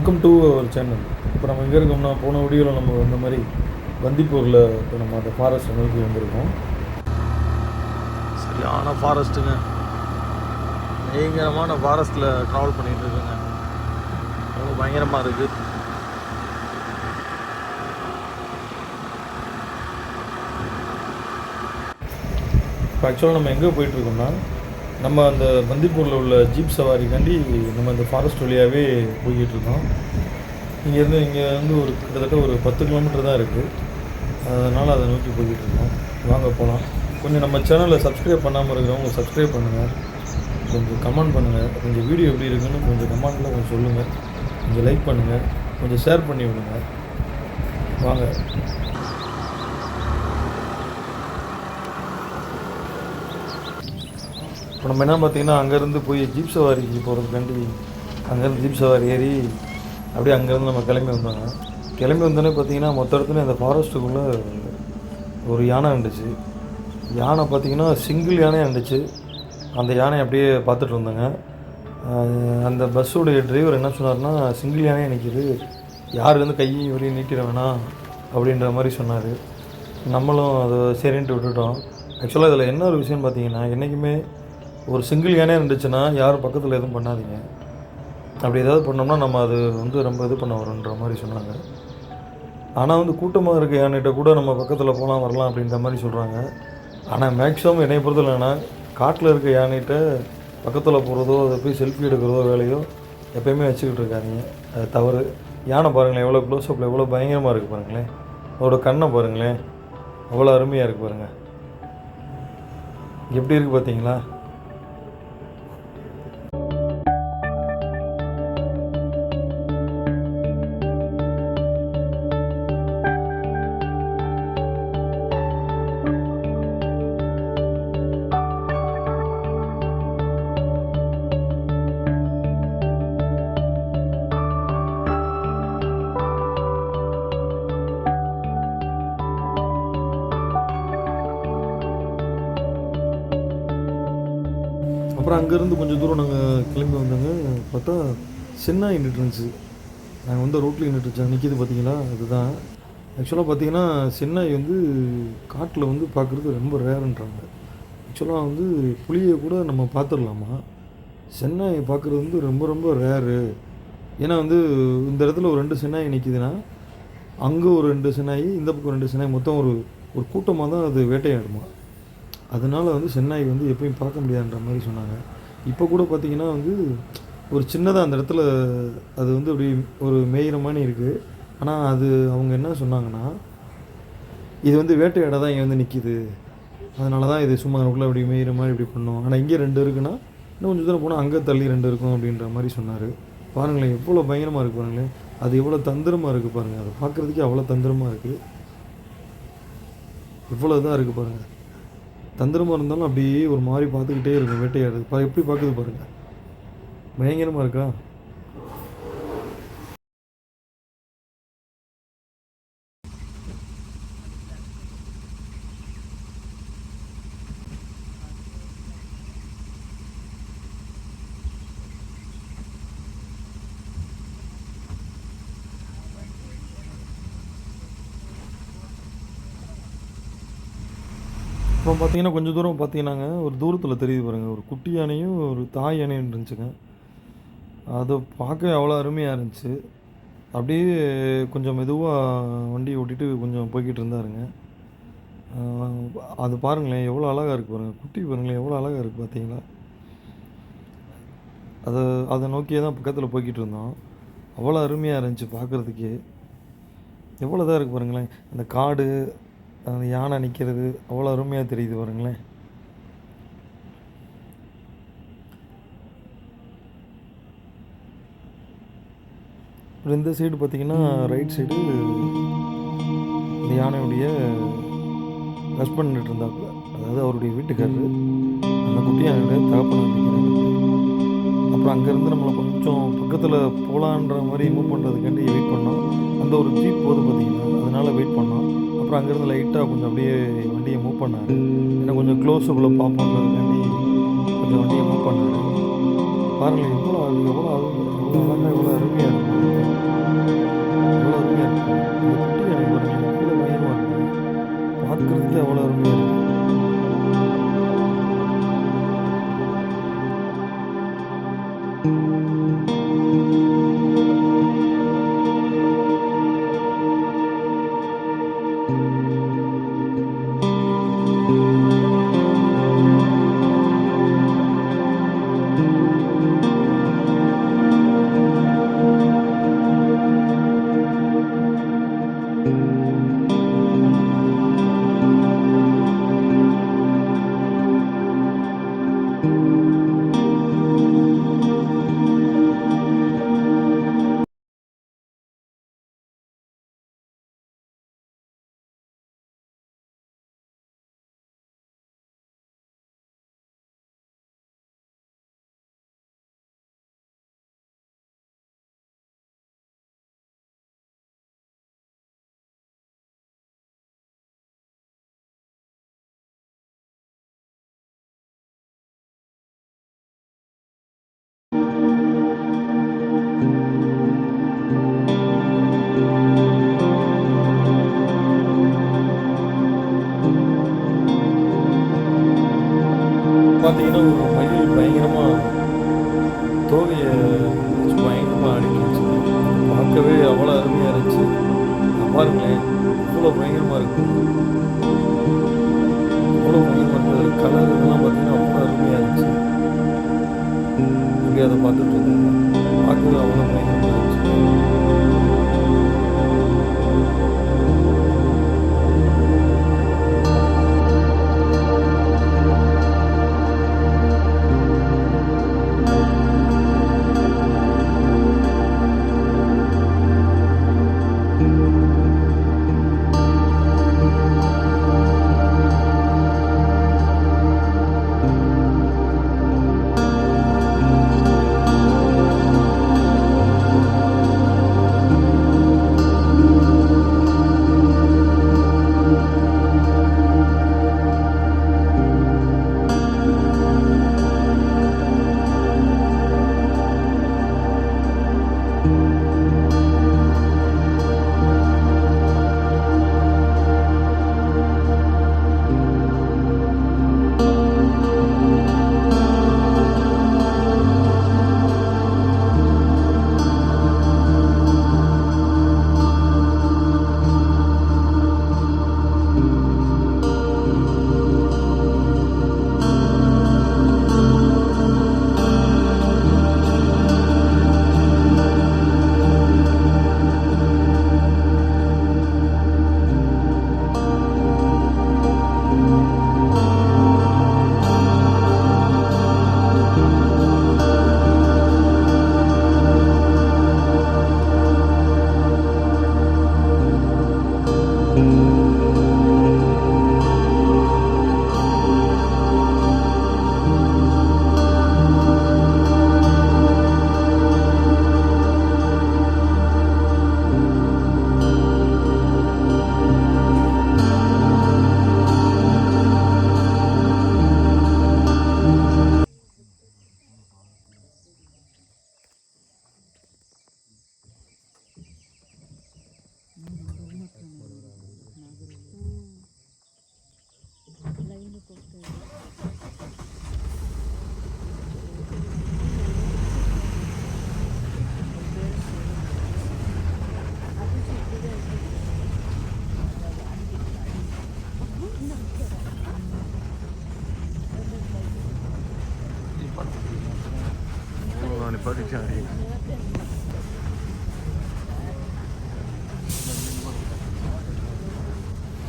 Welcome to our channel இப்போ நம்ம எங்கே இருக்கோம்னா போன வீடியோவில் நம்ம இந்த மாதிரி பந்திப்பூரில் இப்போ நம்ம அந்த ஃபாரஸ்ட் நோக்கி வந்திருக்கோம். சரியான ஃபாரஸ்ட்டுங்க பயங்கரமான ஃபாரஸ்ட்டில் ட்ராவல் பண்ணிகிட்டு இருக்குங்க. ரொம்ப பயங்கரமாக இருக்குது இப்போ ஆக்சுவலாக நம்ம எங்கே போயிட்டுருக்கோம்னா நம்ம அந்த பந்திப்பூரில் உள்ள ஜீப் சவாரிக்காண்டி நம்ம இந்த ஃபாரஸ்ட் வழியாகவே போய்கிட்டு இருக்கோம். இங்கேருந்து இங்கே வந்து ஒரு கிட்டத்தட்ட ஒரு பத்து கிலோமீட்டர் தான் இருக்குது அதனால் அதை நோக்கி போய்கிட்டு இருக்கோம். வாங்க போகலாம் கொஞ்சம் நம்ம சேனலை சப்ஸ்கிரைப் பண்ணாமல் இருக்கிறவங்க சப்ஸ்கிரைப் பண்ணுங்கள் கொஞ்சம் கமெண்ட் பண்ணுங்கள் கொஞ்சம் வீடியோ எப்படி இருக்குன்னு கொஞ்சம் கமெண்ட்டில் கொஞ்சம் சொல்லுங்கள் கொஞ்சம் லைக் பண்ணுங்கள் கொஞ்சம் ஷேர் பண்ணி விடுங்க. வாங்க. இப்போ நம்ம என்ன பார்த்தீங்கன்னா அங்கேருந்து போய் ஜீப் சவாரிக்கு போகிறதுக்காண்டி அங்கேருந்து ஜீப் சவாரி ஏறி அப்படியே அங்கேருந்து நம்ம கிளம்பி வந்தோங்க கிளம்பி வந்தோடனே பார்த்தீங்கன்னா மொத்த இடத்துல இந்த ஃபாரஸ்ட்டுக்குள்ளே ஒரு யானை இருந்துச்சு யானை பார்த்தீங்கன்னா சிங்கிள் யானையாக இருந்துச்சு அந்த யானையை அப்படியே பார்த்துட்டு இருந்தேங்க அந்த பஸ்ஸுடைய டிரைவர் என்ன சொன்னார்னா சிங்கிள் யானையை நிற்கிது யார் வந்து கையை வெளியே நீட்டிட வேணாம் அப்படின்ற மாதிரி சொன்னார். நம்மளும் அதை சரின்ட்டு விட்டுட்டோம். ஆக்சுவலாக இதில் என்ன ஒரு விஷயம்னு பார்த்தீங்கன்னா என்றைக்குமே ஒரு சிங்கிள் யானே இருந்துச்சுன்னா யாரும் பக்கத்தில் எதுவும் பண்ணாதீங்க. அப்படி ஏதாவது பண்ணோம்னா நம்ம அது வந்து ரொம்ப இது பண்ண வரும்ன்ற மாதிரி சொன்னாங்க. ஆனால் வந்து கூட்டமாக இருக்க யானைகிட்ட கூட நம்ம பக்கத்தில் போகலாம் வரலாம் அப்படின்ற மாதிரி சொல்கிறாங்க ஆனால் மேக்ஸிமம் என்னை பொறுத்தல என்னன்னா காட்டில் இருக்க யானைகிட்ட பக்கத்தில் போகிறதோ அதை போய் செல்ஃபி எடுக்கிறதோ வேலையோ எப்பயுமே வச்சுக்கிட்டு இருக்காதீங்க. அது தவறு. யானை பாருங்களேன் எவ்வளோ க்ளோஸ்அப்பில் எவ்வளோ பயங்கரமாக இருக்குது பாருங்களேன். அதோட கண்ணை பாருங்களேன். அவ்வளோ அருமையாக இருக்குது பாருங்கள் எப்படி இருக்குது பார்த்தீங்களா அப்புறம் அங்கேருந்து கொஞ்சம் தூரம் நாங்கள் கிளம்பி வந்தாங்க. பார்த்தா சென்னா நின்றுட்டு இருந்துச்சு. நாங்கள் வந்து ரோட்டில் நின்றுட்டு நிற்கிது பார்த்தீங்களா அதுதான். ஆக்சுவலாக பார்த்தீங்கன்னா சென்னாய் வந்து காட்டில் வந்து பார்க்குறது ரொம்ப ரேருன்றாங்க ஆக்சுவலாக வந்து புளியை கூட நம்ம பார்த்துடலாமா சென்னாயை பார்க்குறது வந்து ரொம்ப ரொம்ப ரேரு ஏன்னா வந்து இந்த இடத்துல ஒரு ரெண்டு சென்னாய் நிற்கிதுன்னா அங்கே ஒரு ரெண்டு சென்னாய் இந்த பக்கம் ரெண்டு சென்னாய் மொத்தம் ஒரு ஒரு கூட்டமாக தான் அது வேட்டையாடுமா? அதனால வந்து சென்னாய் வந்து எப்பயும் பார்க்க முடியாதுன்ற மாதிரி சொன்னாங்க. இப்போ கூட பார்த்தீங்கன்னா வந்து ஒரு சின்னதாக அந்த இடத்துல அது வந்து அப்படி ஒரு மேயிற மாதிரி இருக்குது ஆனால் அது அவங்க என்ன சொன்னாங்கன்னா இது வந்து வேட்டையாட தான் இங்கே வந்து நிற்கிது அதனால தான் இது சும்மா உள்ள அப்படி மேயிற மாதிரி இப்படி பண்ணோம். ஆனால் இங்கே ரெண்டு இருக்குன்னா இன்னும் கொஞ்சம் தூரம் போனால் அங்கே தள்ளி ரெண்டு இருக்கும் அப்படின்ற மாதிரி சொன்னார். பாருங்களேன் எவ்வளோ பயங்கரமாக இருக்குது பாருங்களேன். அது எவ்வளோ தந்திரமாக இருக்குது பாருங்கள் அதை பார்க்குறதுக்கே அவ்வளோ தந்திரமாக இருக்குது இவ்வளோ இதாக இருக்குது பாருங்கள் தந்திரமாக இருந்தாலும் அப்படியே ஒரு மாதிரி பார்த்துக்கிட்டே இருக்கும் வேட்டையாடு எப்படி பார்க்குது பாருங்கள் பயங்கரமாக இருக்கா? அப்புறம் பார்த்தீங்கன்னா கொஞ்சம் தூரம் பார்த்தீங்கன்னாங்க ஒரு தூரத்தில் தெரியுது பாருங்கள் ஒரு குட்டி யானையும் ஒரு தாய் யானையும் இருந்துச்சுங்க. அதை பார்க்க அவ்வளோ அருமையாக இருந்துச்சு. அப்படியே கொஞ்சம் மெதுவாக வண்டி ஓட்டிட்டு கொஞ்சம் போய்கிட்டு இருந்தாருங்க. அது பாருங்களேன் எவ்வளோ அழகாக இருக்குது பாருங்கள் குட்டி பாருங்களேன் எவ்வளோ அழகாக இருக்குது பார்த்தீங்களா? அதை அதை நோக்கியே தான் பக்கத்தில் போய்கிட்டு இருந்தோம். அவ்வளோ அருமையாக இருந்துச்சு பார்க்குறதுக்கே. எவ்வளோ இதாக இருக்குது பாருங்களேன். அந்த காடு அந்த யானை நிற்கிறது அவ்வளோ அருமையாக தெரியுது பாருங்களேன். அப்புறம் இந்த சைடு பார்த்தீங்கன்னா ரைட் சைடு இந்த யானையுடைய ஹஸ்பண்ட் இருந்தாப்புல. அதாவது அவருடைய வீட்டுக்காரரு. அந்த குட்டி யானையுடைய தகப்பன நிற்கிறாங்க அப்புறம் அங்கேருந்து நம்மளை கொஞ்சம் பக்கத்தில் போகலான்ற மாதிரி மூவ் பண்ணுறதுக்காண்டி வெயிட் பண்ணோம். அந்த ஒரு ஜீப் போது பார்த்தீங்கன்னா அதனால் வெயிட் பண்ணோம். அப்புறம் அங்கேருந்து லைட்டாக கொஞ்சம் அப்படியே வண்டியை மூவ் பண்ணார். ஏன்னா கொஞ்சம் க்ளோஸுக்குள்ளே பார்ப்போன்றதுக்காண்டி கொஞ்சம் வண்டியை மூவ் பண்ணார். பாருங்கள் எவ்வளோ அது எவ்வளோ எவ்வளோ அழகாக எவ்வளோ அருமையாக இருக்கும் எவ்வளோ அருமையாக இருக்கும் இந்த குட்டி யானை பாருங்க எவ்வளோ பயங்கரமாக இருக்கும் அவ்வளோ அருமையாக பார்த்தீங்கன்னா ஒரு மயில் பயங்கரமாக தோகையை வச்சு பயங்கரமாக அடிக்கிச்சு பார்க்கவே அவ்வளோ அருமையாக இருந்துச்சு. பாருங்களேன் அவ்வளோ பயங்கரமாக இருக்கும் அவ்வளோ பயங்கரமாக இருக்குது கலர் இதெல்லாம் பார்த்தீங்கன்னா அவ்வளோ அருமையாக இருந்துச்சு. இங்கே அதை பார்த்துட்டு இருந்தேன் பார்க்கவே அவ்வளோ பயங்கரமாக இருந்துச்சு.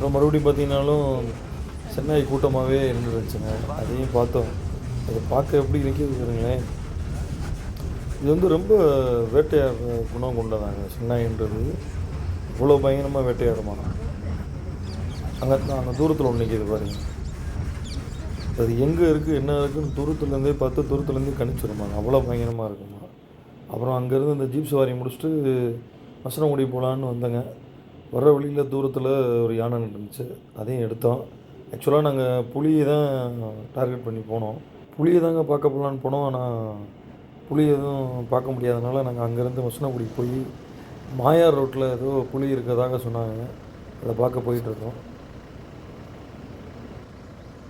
அப்புறம் மறுபடியும் பார்த்தீங்கன்னாலும் சென்னை கூட்டமாகவே இருந்துருச்சுங்க அதையும் பார்த்தோம். அதை பார்க்க எப்படி நிற்கிது பாருங்களேன். இது வந்து ரொம்ப வேட்டையாடுற குணம் கொண்டதாங்க. சென்னாயின்றது இவ்வளோ பயங்கரமாக வேட்டையாடுமா அங்கே அங்கே தூரத்தில் ஒன்று நிற்கிது பாருங்க. அது எங்கே இருக்குது என்ன இருக்குதுன்னு தூரத்துலேருந்தே பார்த்து தூரத்துலேருந்தே கணிச்சிருமாங்க அவ்வளோ பயங்கரமாக இருக்குமா. அப்புறம் அங்கேருந்து இந்த ஜீப் சவாரி முடிச்சுட்டு மசனங்குடி போகலான்னு வந்தேங்க. வர்ற வழியில் தூரத்தில் ஒரு யானை இருந்துச்சு அதையும் எடுத்தோம். ஆக்சுவலாக நாங்கள் புளியை தான் டார்கெட் பண்ணி போனோம். புளியை தாங்க பார்க்க போகலான்னு போனோம். ஆனால் புலி எதுவும் பார்க்க முடியாதனால நாங்கள் அங்கேருந்து மசனக்குடி போய் மாயார் ரோட்டில் ஏதோ புலி இருக்கிறதாக சொன்னாங்க. அதை பார்க்க போயிட்டுருக்கோம்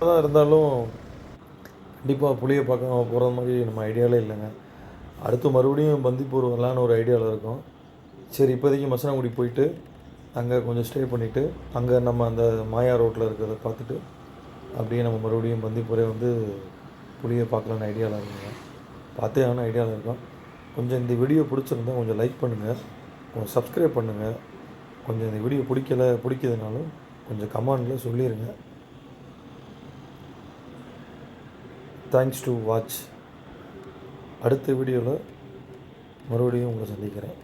தான் இருந்தாலும் கண்டிப்பாக புளியை பார்க்க போகிற மாதிரி நம்ம ஐடியாவில் இல்லைங்க. அடுத்து மறுபடியும் பந்திப்பூர் வரலான்னு ஒரு ஐடியாவில் இருக்கோம். சரி இப்போதைக்கு மசனகுடி போயிட்டு அங்கே கொஞ்சம் ஸ்டே பண்ணிவிட்டு அங்கே நம்ம அந்த மாயா ரோட்டில் இருக்கிறத பார்த்துட்டு அப்படியே நம்ம மறுபடியும் பந்திப்பூரே வந்து புளியை பார்க்கலான்னு ஐடியாவில் இருக்குங்க பார்த்தே ஆனால் ஐடியாவில் இருக்கோம். கொஞ்சம் இந்த வீடியோ பிடிச்சிருந்தா கொஞ்சம் லைக் பண்ணுங்கள் கொஞ்சம் சப்ஸ்கிரைப் பண்ணுங்கள் கொஞ்சம் இந்த வீடியோ பிடிக்கல பிடிக்கிறதுனாலும் கொஞ்சம் கமெண்டில் சொல்லிடுங்க தேங்க்ஸ் டு வாட்ச் அடுத்த வீடியோவில் மறுபடியும் உங்களை சந்திக்கிறேன்.